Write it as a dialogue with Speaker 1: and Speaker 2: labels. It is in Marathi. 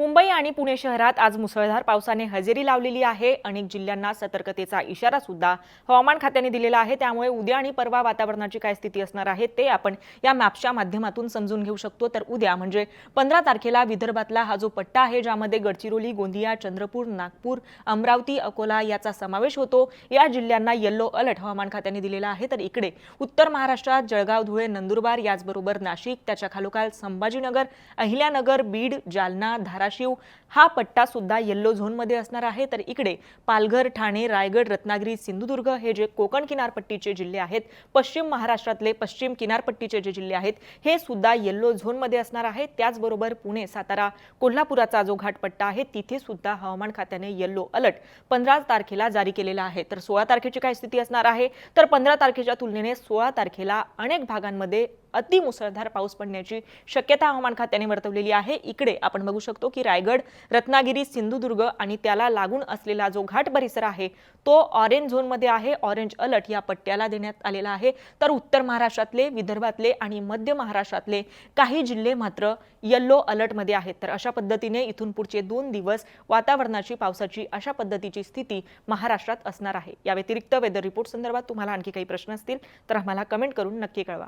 Speaker 1: मुंबई आणि पुणे शहरात आज मुसळधार पावसाने हजेरी लावलेली आहे. अनेक जिल्ह्यांना सतर्कतेचा इशारा सुद्धा हवामान खात्याने दिलेला आहे. त्यामुळे उद्या आणि परवा वातावरणाची काय स्थिती असणार आहे ते आपण या मॅपच्या माध्यमातून समजून घेऊ शकतो. तर उद्या म्हणजे पंधरा तारखेला विदर्भातला हा जो पट्टा आहे ज्यामध्ये गडचिरोली गोंदिया चंद्रपूर नागपूर अमरावती अकोला याचा समावेश होतो. या जिल्ह्यांना येल्लो अलर्ट हवामान खात्याने दिलेला आहे. तर इकडे उत्तर महाराष्ट्रात जळगाव धुळे नंदुरबार याचबरोबर नाशिक त्याच्या खालोखाल संभाजीनगर अहिल्यानगर बीड जालना धाराशिव हा पट्टा सुद्धा येल्लो झोनमध्ये असणार आहे. तर इकडे पालघर ठाणे रायगड रत्नागिरी सिंधुदुर्ग हे जे कोकण किनारपट्टीचे जिल्हे आहेत पश्चिम महाराष्ट्रातले पश्चिम किनारपट्टीचे जे जिल्हे आहेत हे सुद्धा येल्लो झोनमध्ये असणार आहे. त्याचबरोबर पुणे सातारा कोल्हापुराचा जो घाटपट्टा आहे तिथे सुद्धा हवामान खात्याने येल्लो अलर्ट पंधरा तारखेला जारी केलेला आहे. तर सोळा तारखेची काय स्थिती असणार आहे? तर पंधरा तारखेच्या तुलनेने सोळा तारखेला अनेक भागांमध्ये अतिमुसळधार पाऊस पडण्याची शक्यता हवामान खात्याने वर्तवलेली आहे. इकडे आपण बघू शकतो की रायगड रत्नागिरी सिंधुदुर्ग आणि त्याला लागून असलेला जो घाट परिसर आहे तो ऑरेंज झोनमध्ये आहे. ऑरेंज अलर्ट या पट्ट्याला देण्यात आलेला आहे. तर उत्तर महाराष्ट्रातले विदर्भातले आणि मध्य महाराष्ट्रातले काही जिल्हे मात्र येल्लो अलर्टमध्ये आहेत. तर अशा पद्धतीने इथून पुढचे दोन दिवस वातावरणाची पावसाची अशा पद्धतीची स्थिती महाराष्ट्रात असणार आहे. या व्यतिरिक्त वेदर रिपोर्ट संदर्भात तुम्हाला आणखी काही प्रश्न असतील तर आम्हाला कमेंट करून नक्की कळवा.